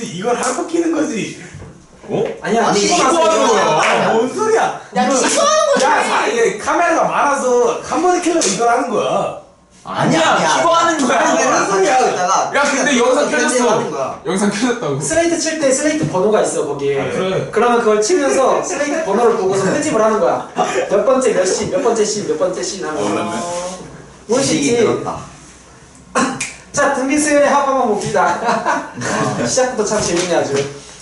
근데 이걸 하고 끼는 거지. 어? 아니야 아니, 이거 나서 하는 이거 거야. 하는 거야. 뭔 소리야? 야, 이거- 취소하는 거지. 야, 사- 이게 카메라가 많아서 한 번에 켜려고 이걸 하는 거야. 아니야, 키고 하는 거야. 뭔 소리야. 있다가 야 근데 영상 편집하는 켜졌어. 영상 켜졌다고 슬레이트 칠 때 슬레이트 번호가 있어 거기에 아, 그래? 그러면 그걸 치면서 슬레이트 번호를 보고서 편집을 하는 거야 몇 번째 몇 시, 몇 번째 시, 몇 번째 시 하면서 몰랐네. 멋있지 지식이 늘었다. 자 등비 수열의 합 한번 봅시다. 시작부터 참 재밌네 아주.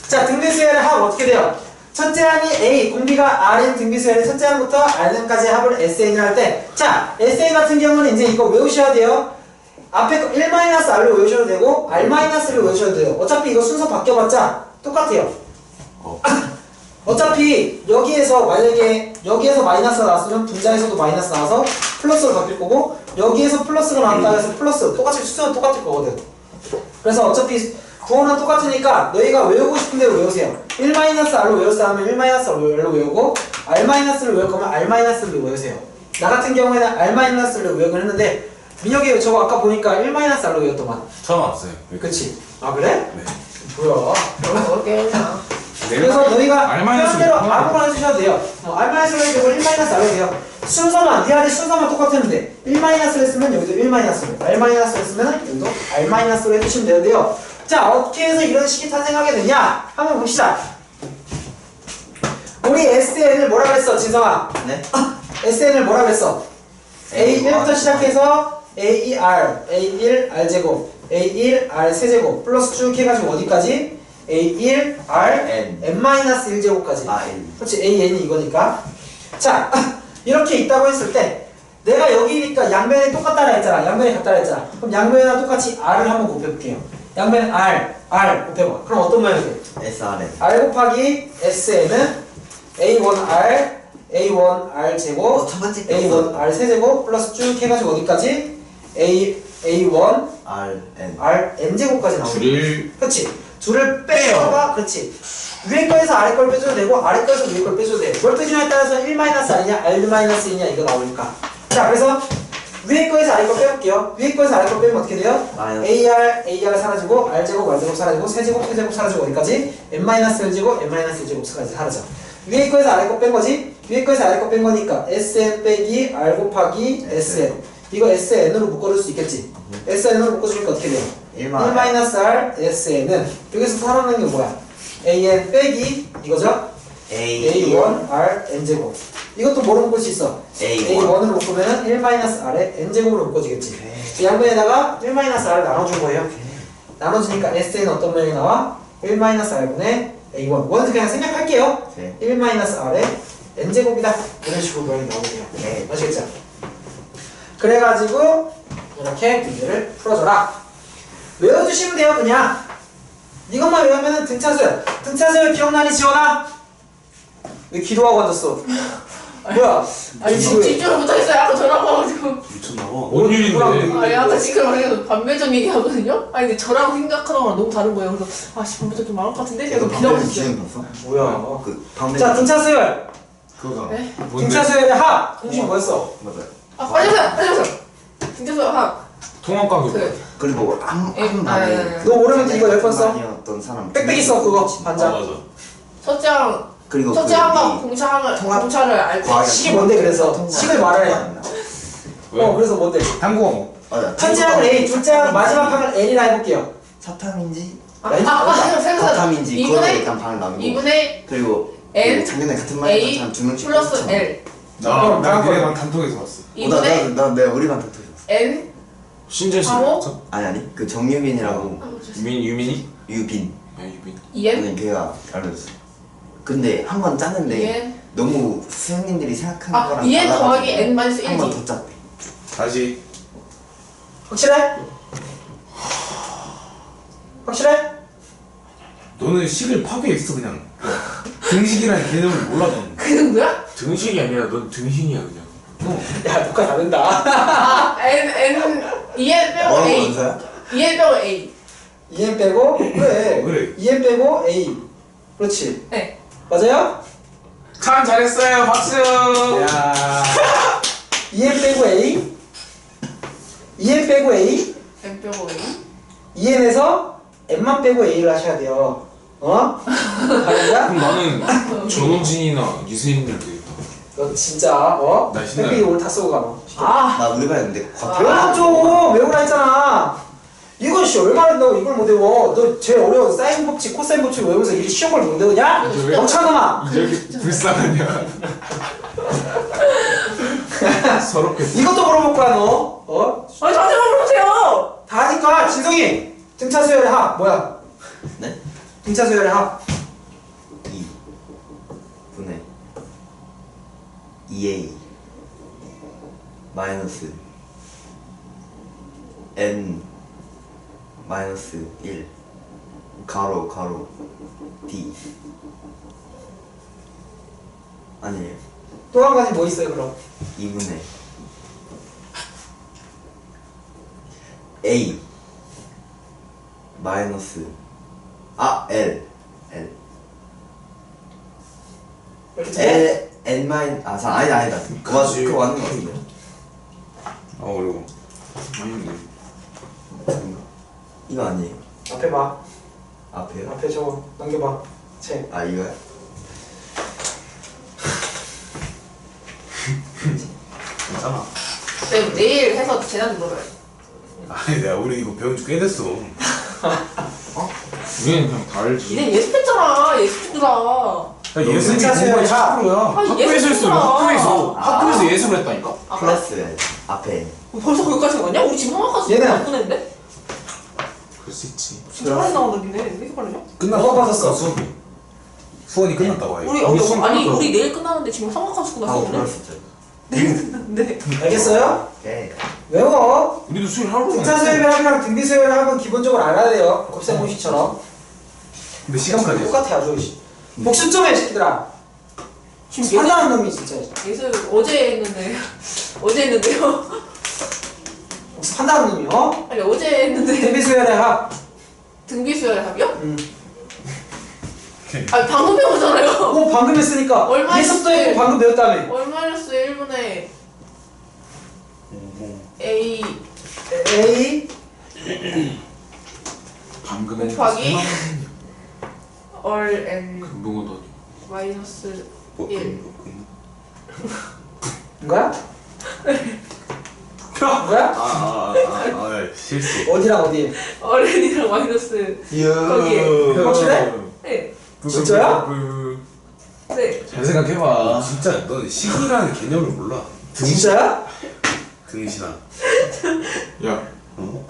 자 등비 수열의 합 어떻게 돼요? 첫째 항이 A, 공비가 R인 등비 수열의 첫째 항부터 Rn까지 합을 SN을 할때 자 SN 같은 경우는 이제 이거 외우셔야 돼요. 앞에 거 1-R로 외우셔도 되고 R-를 외우셔도 돼요. 어차피 이거 순서 바뀌어봤자 똑같아요. 어. 어차피 여기에서 만약에 여기에서 마이너스가 나왔으면 분자에서도 마이너스 나와서 플러스로 바뀔 거고 여기에서 플러스가 나왔다 해서 플러스 똑같이 수는 똑같을 거거든 그래서 어차피 구호는 똑같으니까 너희가 외우고 싶은 대로 외우세요 1-R로 외웠어 하면 1-R로 외우고 R-를 외울 거면 R-를 외우세요 나 같은 경우에는 R-를 외우긴 했는데 민혁이 저거 아까 보니까 1-R로 외웠더만 처음 왔어요. 그치? 아 그래? 네. 뭐야 그러게. 그래서 너희가 R-를 편한 대로 하나 아무거나 해주셔도 돼요. 어, R-를 해도 되고 1-R로 해도 돼요. 순서만, DR이 순서만 똑같았는데 1-를 했으면 여기도 1-를 R-를 했으면 여기도 R-로 해주시면 되는데요. 자, 어떻게 해서 이런 식이 탄생하게 되냐? 한번 봅시다. 우리 SN을 뭐라 그랬어, 진성아? 네? SN을 뭐라 그랬어? A1부터 A1 시작해서 A2R, A1 R제곱, A1 R 세제곱 플러스 쭉 해가지고 어디까지? A1 R N. N-1제곱까지 아, N. 그렇지 AN이 이거니까 자 이렇게 있다고 했을 때 내가 여기니까 양면이 똑같다라 했잖아 양면이 같다라 했잖아 그럼 양면이랑 똑같이 R을 한번 곱해볼게요 양면 R, R 곱해봐 그럼 어떤 모양이 돼? SRN. R 곱하기 SN은 A1R A1R 제곱 어, 첫 번째 게 없어. A1 R 세제곱 플러스 쭉 해가지고 어디까지? A A1 RN. R N 제곱까지 나오는 줄을 그렇지 둘을 빼봐 그렇지 위에 거에서 아래 걸 빼줘도 되고 아래 거에서 위에 걸 빼줘도 돼 뭘 빼주냐에 따라서 1 R이냐 R 1이냐 이거 나오니까 자 그래서 위에 거에서 아래 걸 빼볼게요 위에 거에서 아래 걸 빼면 어떻게 돼요? 마이너스. AR, AR 사라지고 R제곱, R제곱 사라지고 세제곱, 세제곱 사라지고 어디까지? N-1제곱, N-1제곱까지 사라져 위에 거에서 아래 거 뺀 거지? 위에 거에서 아래 거 뺀 거니까 SN 빼기 R 곱하기 SN 이거 SN으로 묶어줄 수 있겠지? SN으로 묶어주니까 어떻게 돼요? 1 1만. R SN은 여기서 살아나는 게 뭐야? AN 빼기 이거죠? A. A1 R N제곱 이것도 뭐로 묶을 수 있어? A1. A1을 묶으면 1 R에 N제곱으로 묶어지겠지 이 양변에다가 1 R을 나눠준 거예요 나눠주니까 SN은 어떤 모양이 나와? 1 R분의 A1 원은 그냥 생략할게요 네. 1 R에 N제곱이다 이런 식으로 모양이 나오게요 네. 아시겠죠? 그래가지고 이렇게 문제를 풀어줘라 외워주시면 돼요 그냥 이것만 외우면 등차수열 등차수열 기억나니 지원아? 왜 기도하고 앉았어? 뭐야? 아니 지금 집중을 못하겠어요. 아까 전화 와가지고. 미쳤나봐. 뭔 일인데 아니 아까 지금 반배정 얘기하거든요. 아니 근데 저랑 생각하던 거랑 너무 다른 거예요. 그래서 아씨 반배정 좀 많을 것 같은데. 계속 기다리고 방금 있어요. 뭐야? 그 방금. 자 등차수열 그거. 네? 등차수열의 합 공식 뭐였어? 맞아요. 아 빠져서 빠져서. 진짜서 하. 통합관계 그 그리고 한, 에, 한 아, 말에 너 모르면 이거 열번 써? 아니었던 사람 빽빽이 써 그거 아, 반장 맞아. 첫째 항 그리고 첫째 그 항과 이 공차항을 통합- 공차를 알고. 과학의 식이 뭔데 그래서? 식을 말해. 왜? 어 그래서 뭔데? 한국어 뭐 맞아. 첫째 항을 A 둘째 항 마지막 항을 N이라 해볼게요 사탐인지 아, 아, 아. 사탐인지 그거에 2분의 일단 방을 나누고 2분의 그리고 N 그 작년에 같은 말 A 했던 사람 두 명씩 플러스. L. 나, 그럼 나 니네 거. 방 단톡에서 봤어. 어, 나, 나, 2분의 나, 내가 우리 반 단톡에서 봤어. N 신재 씨 바로? 저- 아니 아니. 그 정유빈이라고. 유민 유민이? 유빈. 야 유민 2N 아니 걔가 알려줬어. 근데 한 번 짰는데 2N 너무 선생님들이 생각하는 아 거랑 2N 더하기 N 마이너스 한번 1지. 더 짰대. 다시. 확실해? 확실해? 너는 식을 파괴했어 그냥. 등식이라는 개념을 몰라 넌. 그 정도야? 등식이 아니라 넌 등신이야 그냥 야 녹화 다 된다 아 N N 2N 빼고 뭐라고 A. 원서야? 2N 빼고 A. 2N 빼고 그래 그래. 2N 빼고 A 그렇지 네. 맞아요? 참 잘했어요 박수 야 2N 빼고 A 2N 빼고 A N 빼고 A. 2N에서 n만 빼고 a를 하셔야 돼요. 어? 그럼 나는 전호진이나 유세인들 되겠다. 너 진짜 어? 나 신나요. 오늘 다 쓰고 가 너. 아나 우리 봤는데 과표 외워줘 외우라 했잖아. 이건 씨 얼마나 된다고 이걸 못 외워. 너 제일 어려운 사인 법칙, 코사인 법칙 외우면서 이 쉬운 걸 못 외우냐? 왜? 영찬아 이렇게 불쌍하냐? 서럽게. 이것도 물어볼 거야 너. 어? 아니 저한테만 물어보세요 다 하니까 진성이 등차 수열의 합 뭐야? 네? 등차 수열의 합 2 분의 2a 마이너스 n 마이너스 1 가로 가로 d. 아니에요. 또 한 가지 뭐 있어요 그럼? 2분의 a 마이너스 아 l l? L N 마인 아 자, 아니다 아니다 그거 그치. 그거 맞는 거 같은데 아 어려워. 아닌데. 이거 아니에요 앞에 봐. 앞에요 앞에 저거 넘겨봐. 책. 아 이거야 괜찮아. 네, 내일 해서 재단 물어봐요 아니 내가 우리 이거 배운 지 꽤 됐어. 우리는 그냥 다 알지. 니네 예습했잖아 예습했구나 야, 예술이 공부의 합. 10%야. 아, 학교에서 했어. 학교에서. 아. 학교에서 예술을 했다니까. 아, 플러스 앞에 벌써 거기까지 갔냐? 우리 지금 얘는- 나쁜 애인데? 그럴 수 있지. 진짜 빨리 나온다 니네 왜 이렇게 빠르냐? 끝났어. 빠졌어? 수업이. 수원이 끝났다고 해. 우리 어, 아니 끝났다. 우리 내일 끝나는데 지금 성악가 스고 아 나서 그럴 오늘 수 있죠 네 알겠어요? 오케이 외워. 우리도 수요일 하루 등차 수열의 합이랑 등비 수열의 합은 기본적으로 알아야 돼요. 곱셈 공식처럼. 근데 시간까지. 똑같아 아주. 씨. 복습 좀 해, 새끼들아. 지금 화나는 놈이 진짜. 예습 어제 했는데 어제 했는데요? 복습한다는 놈이 어? 아니 어제 했는데 등비 수열의 합. 등비 수혈 합이요? 음. 아니 방금 배우잖아요 어 방금 했으니까. 얼마 예습도? 했고 방금 배웠다며. 월 마이너스 1분의 A A 방금 했는데 곱하기? 얼 N 금붕어 너 마이너스 뭐, 예. 그, 그, 이거야? 이거야? 아, 아, 아, 아, 아, 실수. 어디랑 어디? 얼 N이랑 마이너스 거기에. 확실해? 네 진짜야? 네. 잘 생각해봐. 진짜 넌 시기라는 개념을 몰라. 진짜야? 등신아. 야 어?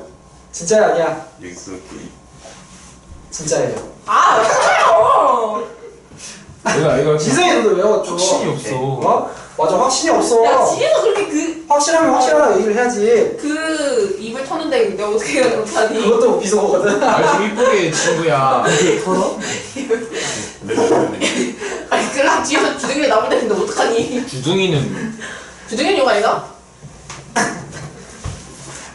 진짜야 아니야? 여기 있어. 여기. 진짜예요. 아 맞아요 내가 이거 지성이 너도 외웠죠? 확신이 없어. 어? 맞아 확신이 없어. 야 뒤에서 그렇게 그, 확실하면 확실하다 얘기를 해야지. 그 입을 터는데 내가 어떻게 해야 못하니 그것도 비속어거든. 아주 이쁘게 친구야. 털어? 아니 그래서 뒤에서 주둥이를 나올 때 근데 어떡하니 주둥이는 주둥이는 욕 아니다?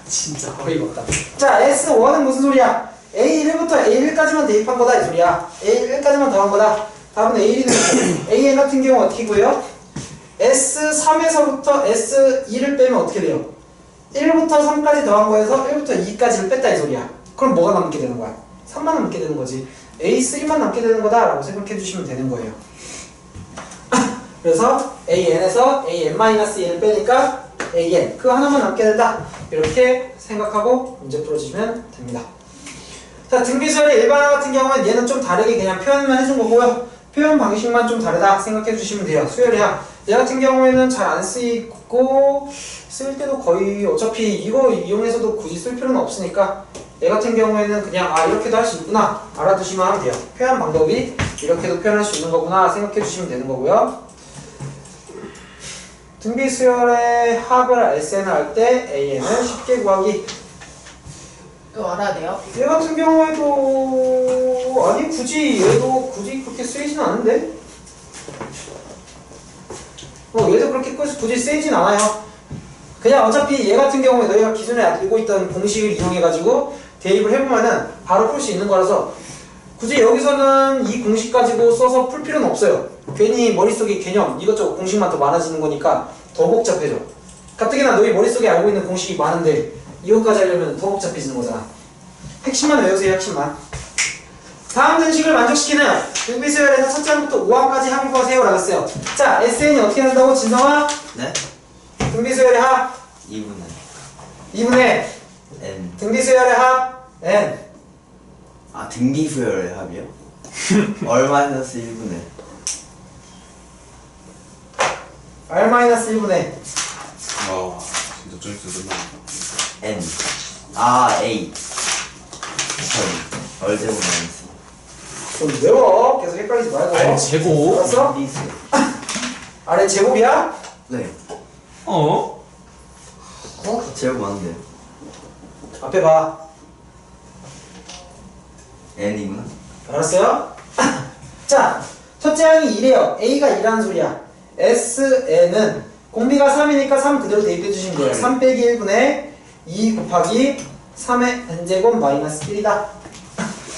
진짜 어이가 없다. 자 S1은 무슨 소리야? A1부터 A1까지만 대입한 거다 이 소리야. A1까지만 더한 거다. 답은 A1이는 AN 같은 경우 어떻게 구해요? S3에서부터 S2를 빼면 어떻게 돼요? 1부터 3까지 더한 거에서 1부터 2까지를 뺐다 이 소리야. 그럼 뭐가 남게 되는 거야? 3만 남게 되는 거지. A3만 남게 되는 거다 라고 생각해 주시면 되는 거예요. 그래서 AN에서 AN-1을 빼니까 AN 그 하나만 남게 된다. 이렇게 생각하고 문제 풀어주시면 됩니다. 자 등비수열의 일반화 같은 경우는 얘는 좀 다르게 그냥 표현만 해준 거고요. 표현 방식만 좀 다르다 생각해 주시면 돼요. 수열이야. 얘 같은 경우에는 잘 안 쓰이고 쓸 때도 거의 어차피 이거 이용해서도 굳이 쓸 필요는 없으니까 얘 같은 경우에는 그냥 아 이렇게도 할 수 있구나 알아두시면 하면 돼요. 표현 방법이 이렇게도 표현할 수 있는 거구나 생각해 주시면 되는 거고요. 등비 수열의 합을 SN을 할때 AN을 쉽게 구하기 이거 알아야 돼요? 얘 같은 경우에도 아니 굳이 얘도 굳이 그렇게 쓰이진 않은데? 어 얘도 그렇게 굳이 굳이 쓰이진 않아요. 그냥 어차피 얘 같은 경우에 너희가 기존에 알고 있던 공식을 이용해 가지고 대입을 해보면은 바로 풀 수 있는 거라서 굳이 여기서는 이 공식 가지고 써서 풀 필요는 없어요. 괜히 머릿속에 개념 이것저것 공식만 더 많아지는 거니까 더 복잡해져. 가뜩이나 너희 머릿속에 알고 있는 공식이 많은데 이것까지 하려면 더 복잡해지는 거잖아. 핵심만 외우세요 핵심만. 다음 등식을 만족시키는 등비수열에서 첫째 항부터 5항까지 항 구하세요 라고 했어요. 자 SN이 어떻게 된다고? 진성아? 네? 등비수열의 합 2분의 2분의 n. 등비수열의 합 N. 아 등기수열의 합이요? 얼마이너스 1분의. R-1분의 좀 있으면 n 아 a 전 얼제곱 마이너스 좀 외워 계속 헷갈리지 말고 아니 제곱 알았어? 등기수열 아래 제곱이야? 네 어? 어? 제곱 맞는데 앞에 봐 n이구나 알았어요? 자, 첫째 항이 2래요. A가 2라는 소리야. SN은 공비가 3이니까 3 그대로 대입해 주시면 돼요. 3 빼기 1분의 2 곱하기 3의 n제곱 마이너스 1이다.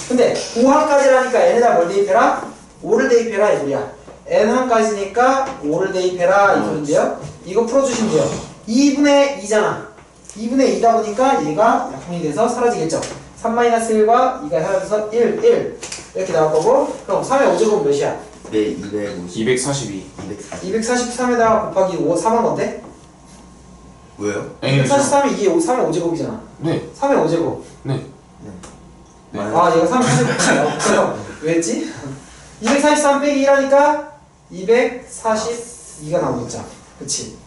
근데 5항까지라니까 n에다 뭘 대입해라? 5를 대입해라 이 소리야. n항까지니까 5를 대입해라 이 소리인데요. 이거 풀어주시면 돼요. 2분의 2잖아. 2분의 2다 보니까 얘가 약분이 돼서 사라지겠죠. 3-1과 2가 헤어져서 1, 1 이렇게 나올 거고 그럼 3의 5제곱 몇이야? 네 250 242 240 243에다가 곱하기 5, 3은 건데? 왜요? N이죠? 243이 이게 3의 5제곱이잖아 네 3의 5제곱 네. 네. 아 얘가 3의 4제곱이야 그래서 왜 했지? 243 빼기 1하니까 242가 나오겠죠 그치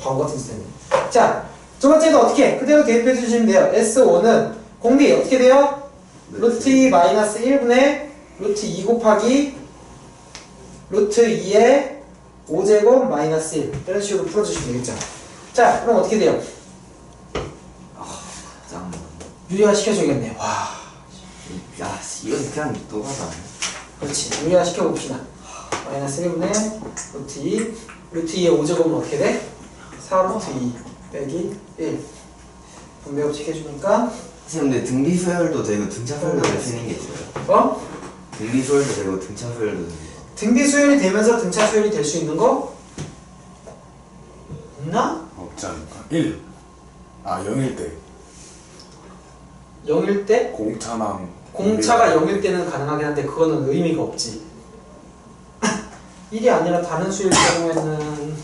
바보 같은 짓 했네 자두 번째도 어떻게 해? 그대로 대입해 주시면 돼요 S5는 공비 어떻게 돼요? 루트 2 마이너스 1분의 루트 2 곱하기 루트 2의 5제곱 마이너스 1 이런 식으로 풀어주시면 되겠죠 자 그럼 어떻게 돼요? 짱 유리화 시켜줘야겠네 와 야, 씨, 이건 그냥 노가다. 그렇지 유리화 시켜봅시다 마이너스 1분의 루트 2 루트 2의 5제곱은 어떻게 돼? 4 루트 2 빼기 1 분배법칙 해주니까 선생님, 근데 등비수열도 되고 등차수열도 될수 있는 게 있어요. 어? 등비수열도 되고 등차수열도 되고. 등비 수열이 되면서 등차 수열이 될 수 있는 거? 있나? 없지 않을까 1. 아 0일 때 0일 때? 공차랑 공차가 0일 때는 가능하긴 한데 그거는 의미가 없지 1이 아니라 다른 수일 경우에는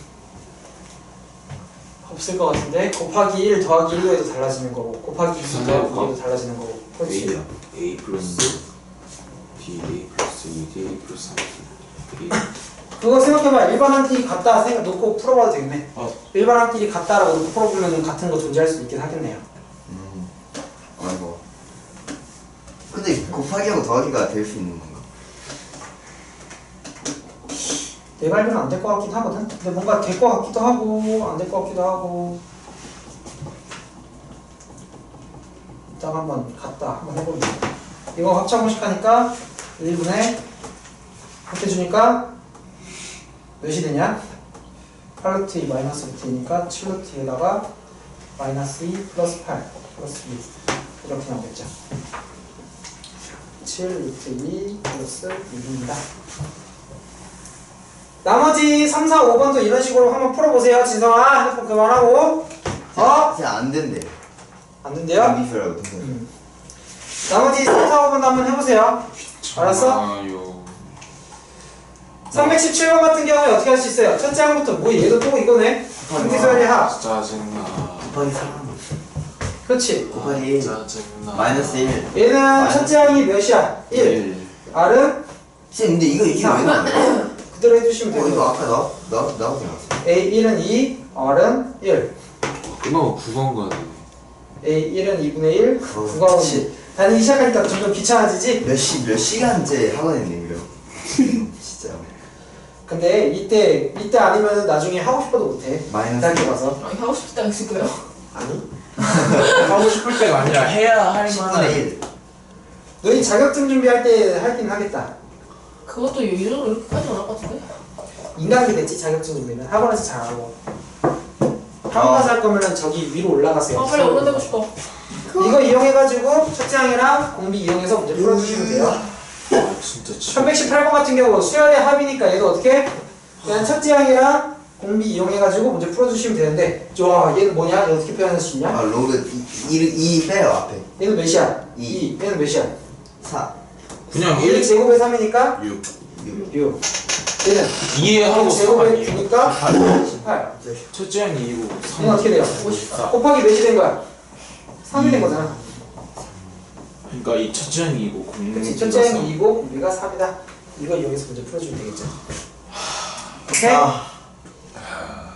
없을 것 같은데 곱하기 1 더하기 1로 해도 달라지는 거고 곱하기 2 더하기 2로 달라지는 거고 그렇지 A 플러스 B A 플러스 2 D A 플러스 3 그거 생각해봐 일반항끼리 같다 생각 놓고 풀어봐도 되겠네 어. 일반항끼리 같다라고 놓고 풀어보면 같은 거 존재할 수 있긴 하겠네요 음. 아이고. 근데 곱하기하고 더하기가 될 수 있는 건가? 내가 알기로는 안될 것 같긴 하거든 근데 뭔가 될 것 같기도 하고 안 될 것 같기도 하고 일단 한번 갔다 한번 해봅니다 이거 합차 공식 하니까 1분의 이렇게 주니까 몇이 되냐 8루트 2 마이너스 루트 2니까 7루트 2에다가 마이너스 2 플러스 8 플러스 2 이렇게 나오겠죠 7 루트 2 플러스 6입니다 나머지 3, 4, 5번도 이런 식으로 한번 풀어보세요 진성아 핸드폰 그만하고 어? 안 된대. 안 된대요? 등차수열. 음. 나머지 3, 4, 5번도 한번 해보세요 알았어? 아유 317번 같은 경우에 어떻게 할 수 있어요? 첫째 항부터 뭐 얘도 또 이거네 등비수열의 합 짜증나 곱하기 3. 그렇지 곱하기 1. 짜증나 마이너스 1. 얘는 첫째 항이 몇이야? 1 R은 쌤, 근데 이거 이게 왜 나와요? 그대로 해주시면 어, 이거 돼요 아까 나, 나, 나오지 않았어? A 1은 2 R은 1 끊어 9번 가야 돼 A 1은 2분의 1 어, 9가 그치. 5 다니기 시작하니까 점점 귀찮아지지? 몇 시, 몇 시간째 하고 있네, 이거. 근데 이때 이때 아니면 나중에 하고 싶어도 못해 마이너스. 대학교 가서 아니 하고 싶다 했을 거예요. 아니 하고 싶을 때가 아니라 해야 할 10분의 만한 1. 너희 자격증 준비할 때 하긴 하겠다 그것도 이런 이렇게까지 안할 것 같은데. 인간이 됐지 자격증 준비는 학원에서 잘하고 학원 가서 할 거면은 저기 위로 올라가세요 아 빨리 어른 되고 싶어. 이거 이용해가지고 첫째 항이랑 공비 이용해서 문제 풀어주시면 돼요 아 진짜 치 1118번 같은 경우 수열의 합이니까 얘도 어떻게 그냥 첫째 항이랑 공비 이용해가지고 문제 풀어주시면 되는데 좋아 얘는 뭐냐? 얘 어떻게 표현할 수 있냐? 아, 로그 2, 2, 빼요, 앞에. 얘는 몇이야? 2 이. 2 얘는 몇이야? 4 그냥 1 1 제곱에 3이니까? 6 6 얘는 2에 하고 3 제곱에 아니에요? 9니까 18 첫째 항이 2고 얘는 3 어떻게 돼요? 54 곱하기 몇이 된 거야? 3이 된 거잖아 그러니까 이 첫째 항이 2고 공 그치 첫째 항이 2고 우리가 3이다. 이거 여기서 문제 풀어주면 되겠죠. 오케이?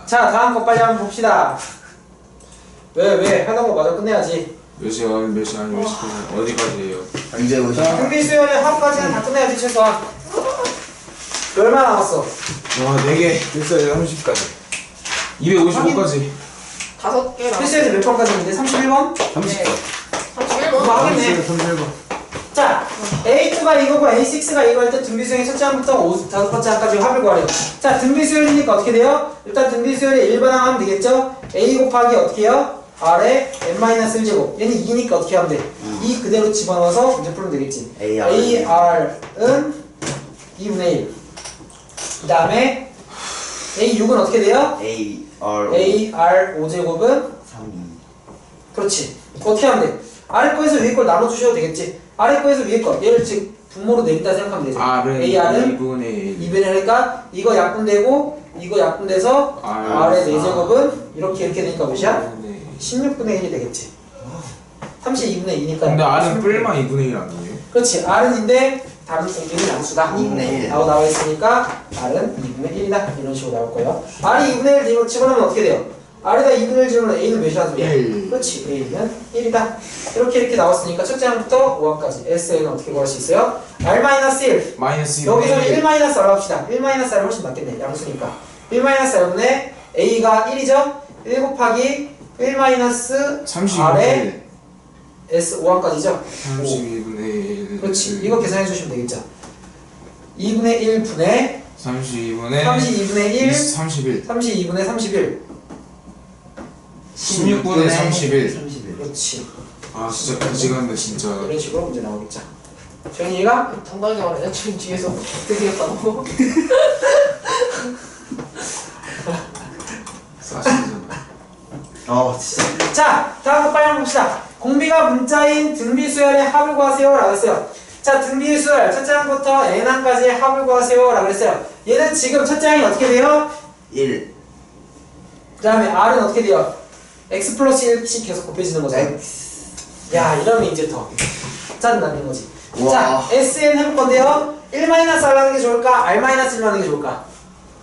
자 다음 거 빨리 한번 봅시다. 왜 왜? 하던 거 마저 끝내야지. 몇 시간 몇 시간 몇 시간? 어디까지예요? 250 등비 수열의 합까지는 다 끝내야지 최소한. 얼마 남았어? 와 4개. 됐어요 30까지. 255까지. 다섯 개랑. 필수에서 몇 번까지 있는데? 31번? 30번. 31번. 31번 자, A2가 이거고 A6가 이거 할 때 등비수열의 첫째 항부터 오- 다섯 번째 항까지 합을 구하래요. 자, 등비수열이니까 어떻게 돼요? 일단 등비수열의 일반항 하면 되겠죠? A 곱하기 어떻게 해요? R에 n-1제곱. 얘는 2니까 어떻게 하면 돼? 2 그대로 집어넣어서 문제 풀면 되겠지. AR. AR은 2분의 1. 그 다음에 A6은 어떻게 돼요? A R AR 5제곱은 3 2 그렇지. 어떻게 하면 돼? 아래 거에서 위에 걸 나눠주셔도 되겠지. 아래 거에서 위에 거. 얘를 즉 분모로 내린다 생각하면 되죠. R은 AR은 2분의 1 2분의 하니까 이거 약분되고 이거 약분돼서 R. R의 4제곱은 이렇게 이렇게 되니까 몇이야? 네. 16분의 1이 되겠지. 32분의 2니까. 근데 R은 뿔만 2분의 1 아니에요? 그렇지. R은 인데 다른 공기는 양수다. 2분의 1 라고 나와 있으니까 R은 2분의 1이다. 이런 식으로 나올 거예요. R이 2분의 1 집어넣으면 어떻게 돼요? R에다 2분의 1 집어넣으면 A는 몇이라는 소리야? 1. 그렇지. A는 1이다. 이렇게 이렇게 나왔으니까 첫째 항부터 5항까지 SA는 어떻게 구할 수 있어요? R-1 마이너스 2분의 여기서는 1 1 마이너스 R 합시다. 1 마이너스 R이 훨씬 낫겠네. 양수니까. 1 마이너스 R분의 A가 1이죠? 1 곱하기 1 마이너스 32분의 R에 1 S 5항까지죠? 32분의 1 그렇지. 이거 계산해 주시면 되겠죠? 2분의 1 분의 32분의 32분의 1 31 32분의 31 16분의 31 31 그렇지. 아 진짜 가지 간다 진짜 이런 식으로 문제 나오겠죠. 정현이가 당당하게 말해. 지금 뒤에서 되겠다 너. 사실이잖아 어 진짜 자, 다음 거 빨리 한번 봅시다. 공비가 문자인 등비 수열의 합을 구하세요. 라고 했어요. 자, 등비 수열 첫째 항부터 n항까지의 합을 구하세요. 라고 했어요. 얘는 지금 첫째 항이 어떻게 돼요? 1 그 다음에 r은 어떻게 돼요? X 플러스 1씩 계속 곱해지는 거죠. X 야, 이러면 이제 더 짜증나는 거지. 와. 자, sn 해볼 건데요. 1-r 하는 게 좋을까? r-1 하는 게 좋을까?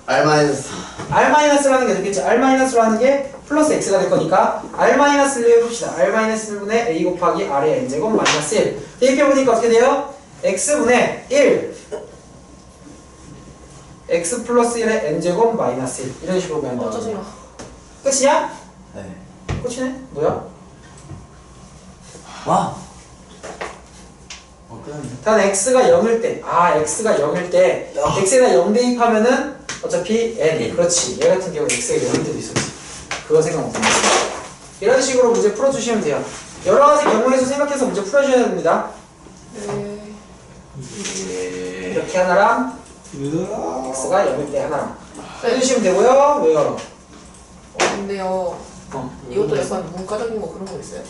R 마이너스 r-를 하는 게 좋겠지. r-를 하는 게 플러스 x가 될 거니까 r-를 해봅시다. r-1분의 a 곱하기 r의 n제곱 마이너스 1 이렇게 보니까 어떻게 돼요? x분의 1 x 플러스 1의 n제곱 마이너스 1 이런 식으로 어 구한다. 짜증나. 끝이야? 네 끝이네? 뭐야? 와. 어 끝났네 단 x가 0일 때, 아 x가 0일 때 x에다 0 대입하면은 어차피 n 그렇지 얘 같은 경우 x가 0일 때도 있었지 그거 생각 못했네 이런 식으로 문제 풀어주시면 돼요 여러 가지 경우에서 생각해서 문제 풀어주셔야 됩니다 네. 예 이렇게 하나랑 x가 0일 때 하나랑 네. 해주시면 되고요 왜요? 어 근데요. 어. 이것도 약간 문과적인 거 그런 거 있어요?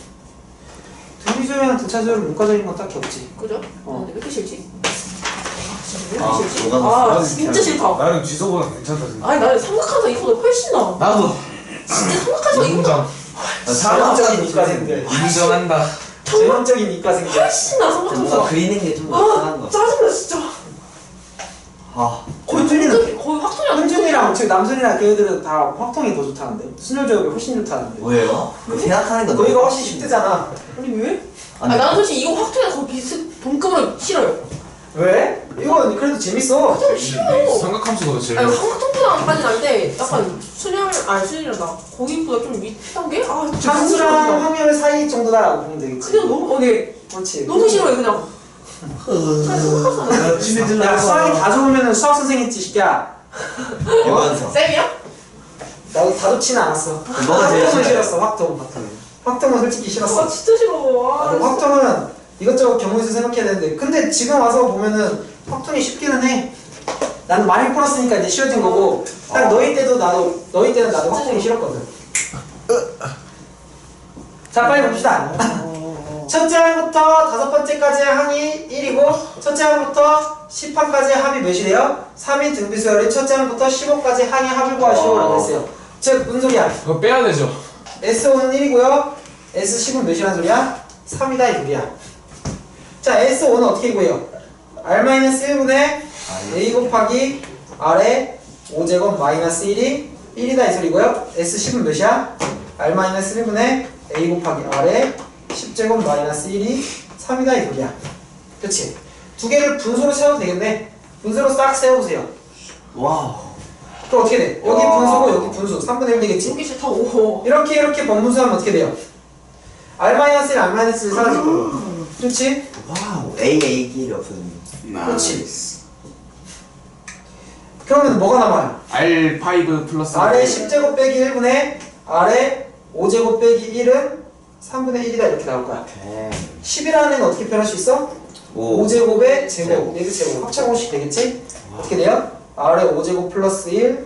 등비조회랑 등차조회는 문과적인 건 딱히 없지 그죠? 어. 근데 왜 이렇게 싫지? 왜 아, 이렇게 싫지? 뭐가 아 진짜 싫다. 나는 지소보다 괜찮다 생각 아니 나는 삼각한사 이거보다 훨씬 나. 나도 진짜 삼각한사 이거보다 인정 전형적인 이과생들 인정한다 전형적인 이과생들 훨씬 나 삼각한사. 그리는 게좀더아 편한 거 짜증나 진짜. 아 완전- 거의 확정이 안 현준이랑 지금 남순이랑 걔네들은 다 확통이 더 좋다는데 순혈조합이 훨씬 좋다는데 뭐예요? 그 생각하는 건 너희가 훨씬 쉽대잖아 아니 왜? 아, 아 네. 나는 솔직히 이거 확정이 거의 비슷 동급으로 싫어요. 왜? 이거 그래도 재밌어 좀 싫어. 삼각함수가 제일 아니 삼각통보다까지는 안돼. 약간 순혈 아니 순혈이란다. 거기보다 좀 밑단 게? 아 진짜 함수랑. 확률 사이 정도다라고 보면 되겠지 그냥 너무 어디 그렇지 너무 싫어요 그냥. 야 수학이 다 좋으면 수학 선생님 지식이야 유관성. 쌤이야? 나도 다 좋지는 않았어. 뭐가 제일 확통은 싫어요? 싫었어 확통 확통은 솔직히 아 싫었어. 진짜 싫어. 아, 나도 확통은 이것저것 경우에서 생각해야 되는데. 근데 지금 와서 보면은 확통이 쉽기는 해. 나는 많이 풀었으니까 이제 쉬워진 거고 딱 너희 때도 나도 너희 때는 나도 확통이 싫었거든. 자 빨리 봅시다 첫째 항부터 다섯 번째까지의 항이 1이고 첫째 항부터 10항까지의 합이 몇이 돼요? 3인 등비수열이 첫째 항부터 15까지 항의 합을 구하시오 라고 했어요 즉 무슨 소리야? 그거 빼야 되죠. S5는 1이고요 S10은 몇이라는 소리야? 3이다 이 소리야 자 S5는 어떻게 구해요? R-1분의 A 곱하기 R의 5제곱 마이너스 1이 1이다 이 소리고요 S10은 몇이야? R-1분의 A 곱하기 R의 10제곱 마이너스 1이 3이다 이 소리야 그치? 두 개를 분수로 세워도 되겠네 분수로 싹 세워보세요 와우. 그럼 어떻게 돼? 여기 와. 분수고 여기 분수 3분의 1 되겠지? 여기 싫다 오 이렇게 이렇게 번분수하면 어떻게 돼요? R-1, R-1 사라질 거고 그렇지? 와우. A A 길이 없어집니다. 그렇지 그러면 뭐가 남아요? R5 플러스 R의 10제곱 빼기 1분의 R의 5제곱 빼기 1은 3분의 1이다 이렇게 나올 거야 오케이. 10이라는 애는 어떻게 표현할 수 있어? 오. 5제곱의 제곱, 4개 제곱, 합창공식 되겠지? 어떻게 돼요? R의 5제곱 플러스 1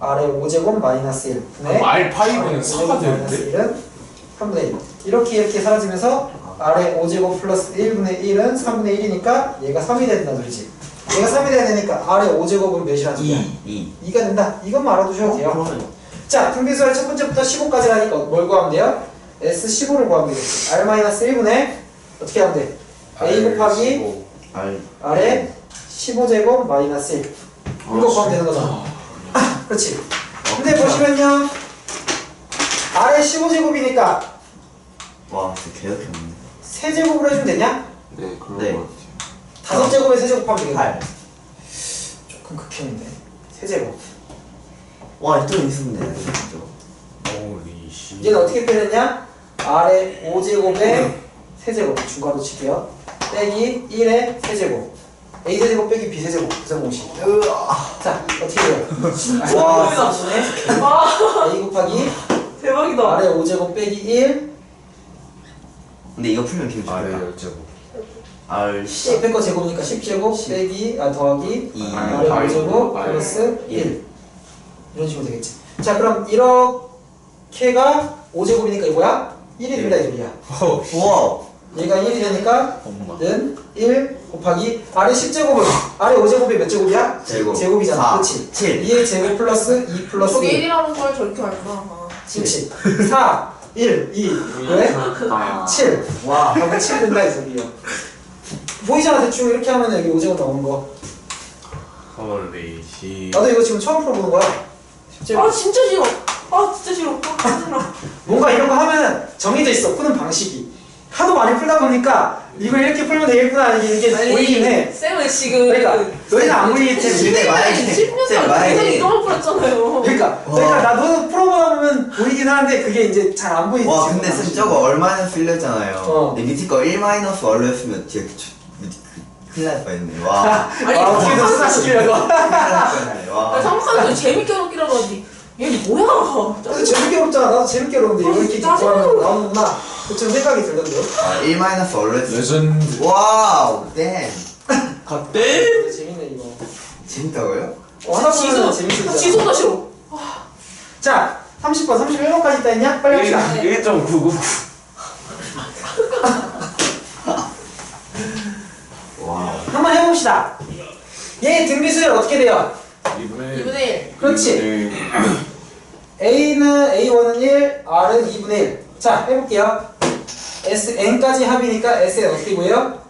R의 5제곱 마이너스 1 분의 그럼 R5는 4가 되는데? 1은 3분의 1 이렇게 이렇게 사라지면서 R의 5제곱 플러스 1분의 1은 3분의 1이니까 얘가 3이 된다는 소리지 얘가 3이 돼야 되니까 R의 5제곱은 몇이라는 소리야? 2 2. 2가 된다 이것만 알아두셔도 돼요 그러면 자 등비수열 첫 번째부터 15까지 하니까 뭘 구하면 돼요? S15를 구하면 되겠지 R-1분의 어떻게 하면 돼? A 곱하기 R R의 15제곱 마이너스 1 이거 구하면 되는 거잖아 그렇지 근데 보시면요 R의 15제곱이니까 와, 진짜 개혁이 없네. 세제곱으로 해주면 되냐? 네 그런 네. 거 같아요. 다섯 제곱에 세제곱 하면 되겠네 8. 조금 극혐인데 세제곱 와, 또 있었네. 진짜. 씨. 얘는 어떻게 표현했냐? R의 5제곱에 세제곱 중괄호 칠게요 빼기 1의 세제곱 A 세제곱 빼기 B 세제곱 구성공식 자 어떻게 돼요? 와. 와 4분의 와 A 곱하기 대박이다 R의 5제곱 빼기 1 근데 이거 풀면 좋겠다. 아래 열제곱. R 10 뺀거 제곱이니까 10제곱 빼기 아 더하기 이. R의 아, 5제곱 아, 플러스 일. 1 이런 식으로 되겠지 자 그럼 이렇게가 5제곱이니까 이거야? 1이 된다 이 소리야 와우. 얘가 1이 되니까. 는 1 곱하기 아래 10제곱은 아래 5제곱이 몇 제곱이야? 제곱. 제곱이잖아 사. 그렇지 칠. 2의 제곱 플러스 2 플러스 저기 1 1이라는 걸 저렇게 알구나 아. 그렇지 4 1 2 왜? 아, 7 와. 하고 7 된다 이 소리야 보이잖아 대충 이렇게 하면 여기 5제곱 나오는 거 오리 씨. 나도 이거 지금 처음 풀어보는 거야 아 진짜 싫어 아 진짜 싫어 아 싫어 뭔가 이런 거 하면 정해져 있어 푸는 방식이 하도 많이 풀다 보니까 이거 이렇게 풀면 되겠구나 이게, 이게 보이긴 해 쌤은 지금 그러니까 너희는 아무리 쌤, 대충 쌤, 만약에- 10년 쌤, 동안 만약에- 굉장히 너무 풀었잖아요 그러니까 와. 그러니까 나도 풀어보면 보이긴 하는데 그게 이제 잘 안 보이지 와, 근데 쌤. 저거 얼마나 쓸렸잖아요. 어. 근데 밑에 거 1 마이너스 원로 했으면 진짜 그- 그- 큰일 날 뻔했네. 와. 아니 아 어떻게든 수사시키려고. 삼칸도 재밌게 웃기라고 하지 얘 뭐야 근데 재밌게 어렵잖아 나도 재밌게 어려운데 이거 이렇게 짜증나. 기뻐하면 나오는구나 그좀 생각이 들던데요 아, 1 마이너스 했으면. 레전드. 와우, 땡. 갓댐. 근데 재밌네 이거 재밌다고요? 어, 지수 보면 재밌어지잖아 지수가 싫어 자 30번 31번까지 있다 했냐? 빨리 합시다 1.999. 와우. 한번 해봅시다 얘 등비수열 어떻게 돼요? 2분의 2분의 1 그렇지 A는 A1은 1, R은 2분의 1. 자, 해볼게요. S, N까지 합이니까 S에 어떻게 보여요?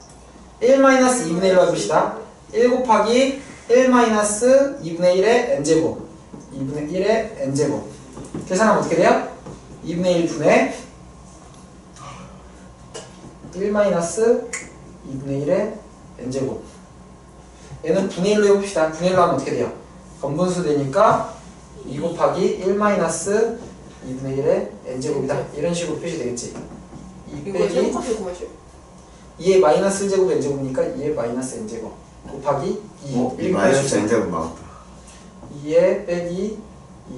1-2분의 1로 해봅시다. 1 곱하기 1-2분의 1의 N제곱. 2분의 1의 N제곱. 계산하면 어떻게 돼요? 2분의 1 분의 1-2분의 1의 N제곱. 얘는 분의 1로 해봅시다. 분의 1로 하면 어떻게 돼요? 건분수 되니까 2 곱하기 1 마이너스 2분의 1의 n제곱이다 이런 식으로 표시되겠지 2 이거 빼기 생각하실 거마시 2의 마이너스 1제곱 n제곱이니까 2의 마이너스 n제곱 곱하기 2 어, 이1 마이너스 엔제곱 나왔다. 2의 빼기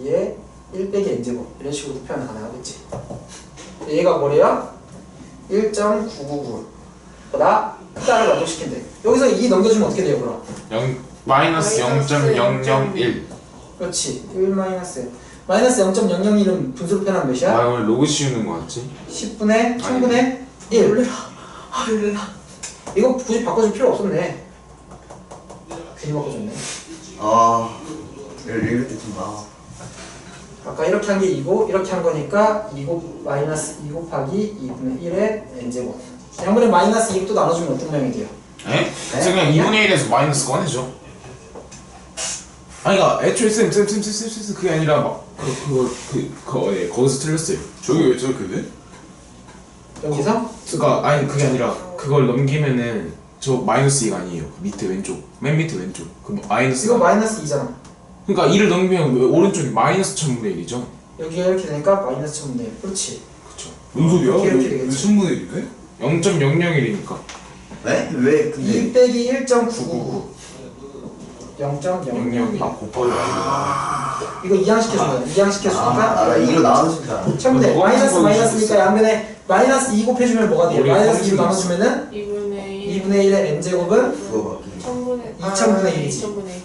2의 1 빼기 n제곱 이런 식으로 표현 가능하겠지 얘가 뭐래요? 1.999보다 크다를 만족시킨대 여기서 2 넘겨주면 어떻게 돼요 그럼? 0 마이너스 마이너스 0.001. 그렇지 1 마이너스 마이너스 0.001은 분수로 표현하면 몇이야? 아 이거 로그 씌우는 거 같지? 10분의 1000분의 1 놀래라. 아 놀래라. 이거 굳이 바꿔줄 필요 없었네 괜히 바꿔줬네 아 이럴 때좀 아. 아까 이렇게 한 게 2고 이렇게 한 거니까 2 곱, 마이너스 2 곱하기 2분의 1의 n제곱 양분의 마이너스 2또 나눠주면 어떤 모양이 돼요? 에? 그래서 그냥 2분의 1에서 마이너스 꺼내죠 아니 그니까 애초에 쌤쌤쌤쌤쌤 그게 아니라 막그 그거 그 그거 예 거기서 틀렸어요. 저기 왜 저렇게? 돼? 여기서? 그니까 아니 그게 아니라 그걸 넘기면은 저 마이너스 2가 아니에요. 밑에 왼쪽. 맨 밑에 왼쪽. 그 마이너스 이거 마이너스 2잖아. 그러니까 2를 넘기면 왜 오른쪽이 마이너스 1000분의 1이죠? 여기가 이렇게 되니까 마이너스 1000분의 1 그렇지. 그쵸. 뭔 소리야? 이렇게 왜, 되겠지. 왜 천분의 1이네? 0.001이니까. 왜? 왜? 2 근데 빼기 1.999 0.0 0.0이 아 곱하기 아니라 이거 이항시켜준 거야 이항시켜주니까 아, 나 이로 나눠준 줄 알았어. 천분의 그거 마이너스 마이너스니까 양변에 마이너스 2 곱해주면 뭐가 돼요? 우리 마이너스 2 삼십이 나눠주면은 2분의 1. 2분의 1의 n제곱은 그거 받기. 1000분의 2000분의 1 이지. 2000분의 1.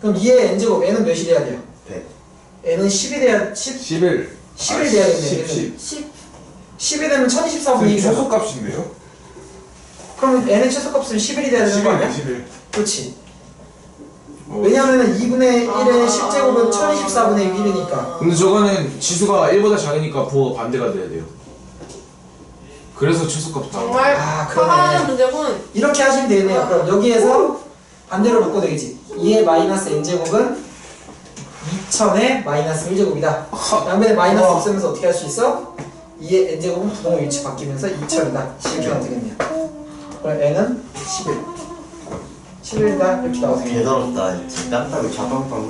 그럼 2의 n제곱 n은 몇이 돼야 돼요? 100. n은 10이 돼야 10, 11 10이 돼야겠네 10, 10 10. 10이 되면 1024분의 1이잖아 최소값인데요? 그럼 n의 최소값은 11이 돼야 되는 거 11네 아니야? 11 그렇지 어. 왜냐면은 2분의 1의 아. 10제곱은 1024분의 1이니까. 근데 저거는 지수가 1보다 작으니까 부호가 반대가 돼야 돼요. 그래서 최소값 다. 정말 아, 그러네. 문제군. 이렇게 하시면 되겠네요. 그럼 여기에서 반대로 묶어도 되겠지. 2의 마이너스 n제곱은 2000의 마이너스 1제곱이다. 양변에 마이너스 없애면서 어떻게 할 수 있어? 2의 n제곱은 부동의 위치 바뀌면서 2000이다. 이렇게 하면 되겠네요. 그럼 n은 11 11이다 이렇게 되겠네요 개더럽다. 진짜 땀따고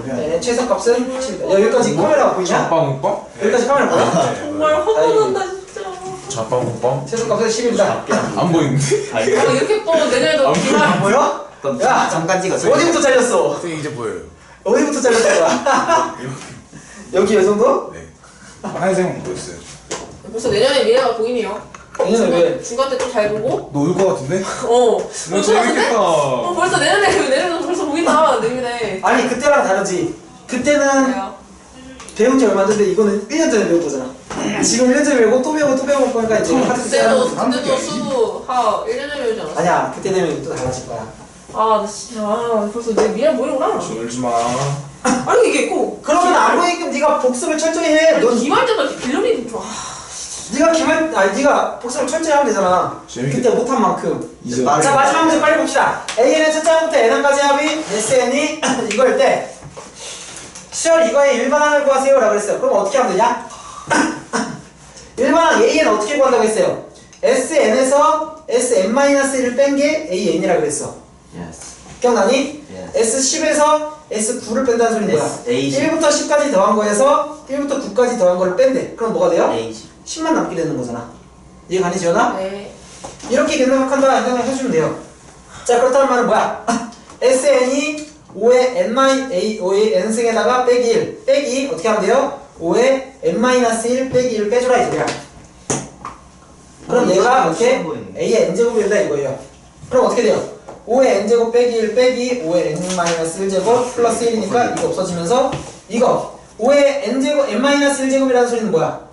해야 돼. n의 최소값은 10이다 야 여기까지 카메라 보이냐? 자빵빵? 여기까지 카메라 보여? 정말 화가 아이고. 난다 진짜. 자빵빵? 최소값은 10이다 안 보이는데? 아 이렇게 또 내년에도 안 기말. 보여? 야! 잠깐 찍었어. 어디부터 잘렸어? 선생님 이제 보여요 어디부터 잘렸어? 여기 이 정도? 네 하얀색은 뭐였어요? 벌써 내년에 미래가 보이네요. 내년에 왜? 중간 때 좀 잘 보고. 너올것 같은데? 어. 너올것 같은데? 재밌겠다 어 벌써 내년에 내년에 벌써 보인다 내년에. 아니 그때랑 다르지 그때는? 배운 지 얼마 됐는데 이거는 1년 전에 배운 거잖아 지금 1년 전에 배우고 또 배우고 또 배우고 거니까 이제 하드 그때도 그때도 수하 1년 전에 배우지 않았어? 아니야 그때 되면 또 달라질 거야 아, 나 진짜 아, 벌써 내 미래 보이구나. 졸지 마 아니 이게 꼭 그러면 안 보이게끔 네가 복습을 철저히 해 아니, 넌 기말자도 이렇게 빌런이 좀 아, 네가 기말 아니 네가 복습을 철저히 하면 되잖아 재밌겠다. 그때 못한 만큼 이제 나- 자 마지막 문제 빨리 봅시다 AN의 첫째 항부터 N항까지 합이 SN이 이거일 때 시열 이거의 일반항을 구하세요 라고 했어요 그럼 어떻게 하면 되냐? 일반항 AN 어떻게 구한다고 했어요? SN에서 SN-1을 뺀 게 AN이라고 그랬어 예스. 기억나니? 예스. S10에서 S9를 뺀다는 소리는 뭐야? S, A10. 1부터 10까지 더한 거에서 1부터 9까지 더한 거를 뺀대 그럼 뭐가 돼요? 에이지. 10만 남게 되는 거잖아 이해 가 니 지연아? 네. 이렇게 생각한다 생각 해주면 돼요. 자 그렇다는 말은 뭐야? SN이 5의 n a 5의 n승에다가 빼기 1 빼기 어떻게 하면 돼요? 5의 n-1 빼기 1 빼줘라 이 소리야. 그럼 어, 내가 이거 이렇게 a의 n제곱이 된다 이거예요. 그럼 어떻게 돼요? 5의 n제곱 빼기 1 빼기 5의 n-1제곱 플러스 1이니까 이거 없어지면서 이거 5의 n제곱 n-1제곱이라는 소리는 뭐야?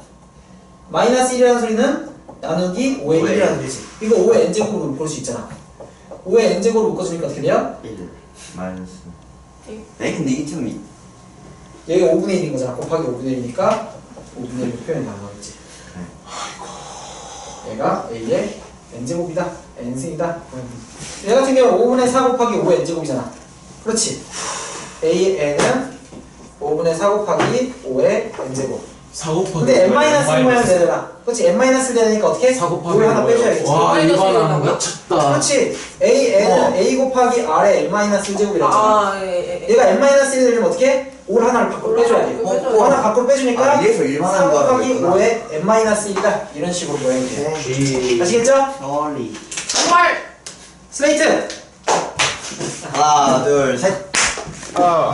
마이너스 1이라는 소리는 나누기 5의 1이라는 소리지. 이거 5의 n제곱으로 묶을 수 있잖아. 5의 n제곱으로 묶어주니까 어떻게 돼요? 1 마이너스. 일. 에 근데 이게 좀 이- 여기가 5분의 1인 거잖아. 곱하기 5분의 1이니까 5분의 1로 표현이 가능하겠지. 얘가 a의 n제곱이다. n승이다. 얘 같은 경우는 5분의 4 곱하기 5의 n제곱이잖아. 그렇지. a의 n은 5분의 4 곱하기 5의 n제곱. 4 곱하기 근데 n-는 모양 되잖아. 그렇지. n-를 되니까 어떻게? 4 곱하기 5를 하나 빼줘야겠지. 와 마이너스 일반항 일어나고요? 미쳤다 그렇지. a n은 어. a 곱하기 r의 n-1제곱이랬잖아. 아, 예, 예. 예. 얘가 n-1을 되려면 어떻게? 5를 하나를 밖으로 빼줘야 돼. 빼줘야 5 하나 돼. 밖으로 빼주니까 아, 이래서 일반한 4거 하는 곱하기 거구나. 5의 n-1이다. 이런 식으로 모양이 돼. G. 아시겠죠? 널리. 정말 슬레이트! 하나, 둘, 셋. 아